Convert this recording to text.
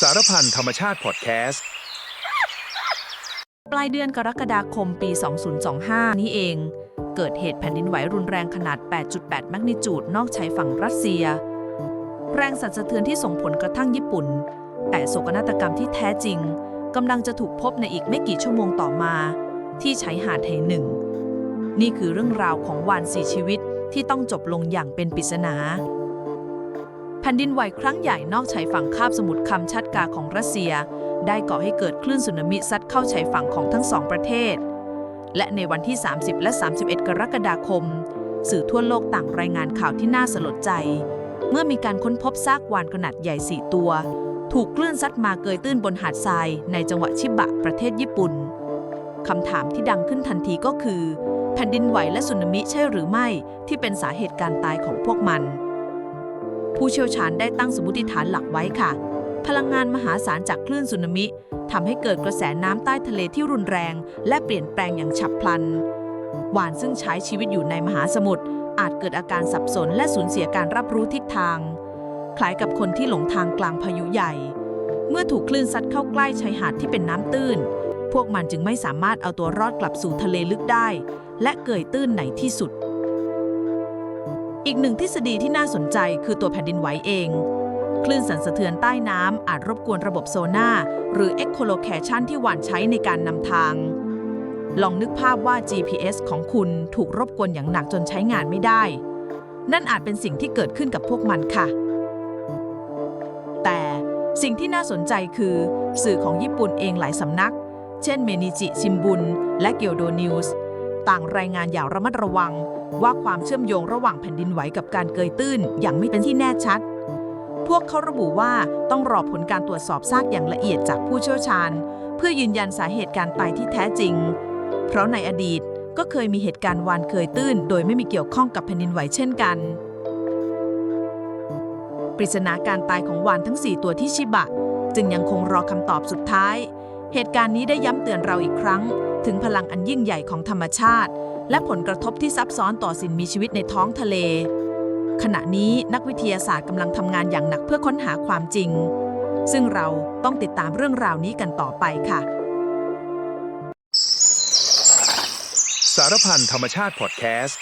สารพันธรรมชาติพอดแคสต์ ปลายเดือนกรกฎาคมปี 2025 นี้เอง เกิดเหตุแผ่นดินไหวรุนแรงขนาด 8.8แมกนิจูดนอกชายฝั่งรัสเซีย แรงสั่นสะเทือนที่ส่งผลกระทั่งญี่ปุ่น แต่โศกนาฏกรรมที่แท้จริงกำลังจะถูกพบในอีกไม่กี่ชั่วโมงต่อมา ที่ชายหาดแห่งหนึ่ง นี่คือเรื่องราวของวานสีชีวิตที่ต้องจบลงอย่างเป็นปริศนา ผ่นดินไหวครั้งใหญ่นอกชายฝั่งคาบสมุทรคัมชัดกาของรัสเซีย ได้ก่อให้เกิดคลื่นสึนามิซัดเข้าชายฝั่งของทั้งสองประเทศ และในวันที่ 30 และ 31 กรกฎาคม สื่อทั่วโลกต่างรายงานข่าวที่น่าสลดใจ เมื่อมีการค้นพบซากวานขนาดใหญ่ 4 ตัว ถูกคลื่นซัดมาเกยตื้นบนหาดทราย ในจังหวัดชิบะประเทศญี่ปุ่นคำถามที่ดังขึ้นทันทีก็คือ แผ่นดินไหวและสึนามิใช่หรือไม่ที่เป็นสาเหตุการตายของพวกมัน ผู้เชี่ยวชาญได้ตั้งสมมติฐานหลักไว้ค่ะ พลังงานมหาศาลจากคลื่นสึนามิทำให้เกิดกระแสน้ำใต้ทะเลที่รุนแรง และเปลี่ยนแปลงอย่างฉับพลันวานซึ่งใช้ชีวิตอยู่ในมหาสมุทรอาจเกิดอาการสับสนและสูญเสียการรับรู้ทิศทาง คล้ายกับคนที่หลงทางกลางพายุใหญ่ เมื่อถูกคลื่นซัดเข้าใกล้ชายหาดที่เป็นน้ำตื้น พวกมันจึงไม่สามารถเอาตัวรอดกลับสู่ทะเลลึกได้ และเกยตื้นในที่สุด อีกหนึ่งทฤษฎีที่น่าสนใจคือตัวแผ่นดินไหวเอง คลื่นสั่นสะเทือนใต้น้ำอาจรบกวนระบบโซน่าหรือ echolocation ที่หวานใช้ในการนำทาง ลองนึกภาพว่า GPS ของคุณถูกรบกวนอย่างหนักจนใช้งานไม่ได้ นั่นอาจเป็นสิ่งที่เกิดขึ้นกับพวกมันค่ะ แต่สิ่งที่น่าสนใจคือ สื่อของญี่ปุ่นเองหลายสำนัก เช่นเมนิจิชิมบุนและเกียวโดนิวส์ ต่างรายงานอย่างระมัดระวัง ว่าความเชื่อมโยงระหว่างแผ่นดินไหวกับการเกยตื้นย่างไม่เป็นที่แน่ชัด พวกเขาระบุว่าต้องรอผลการตรวจสอบซากอย่างละเอียดจากผู้เชี่ยวชาญ เพื่อยืนยันสาเหตุการตายที่แท้จริง เพราะในอดีตก็เคยมีเหตุการณ์วานเคยตื้น โดยไม่มีเกี่ยวข้องกับแผ่นดินไหวเช่นกัน ปริศนาการตายของวานทั้ง 4 ตัวที่ชิบะ จึงยังคงรอคำตอบสุดท้าย เหตุการณ์นี้ได้ย้ำเตือนเราอีกครั้ง ถึงพลังอันยิ่งใหญ่ของธรรมชาติ และผลกระทบที่ซับซ้อนต่อสิ่งมีชีวิตในท้องทะเล ขณะนี้นักวิทยาศาสตร์กำลังทำงานอย่างหนักเพื่อค้นหาความจริง ซึ่งเราต้องติดตามเรื่องราวนี้กันต่อไปค่ะ สารพันธรรมชาติพอดแคสต์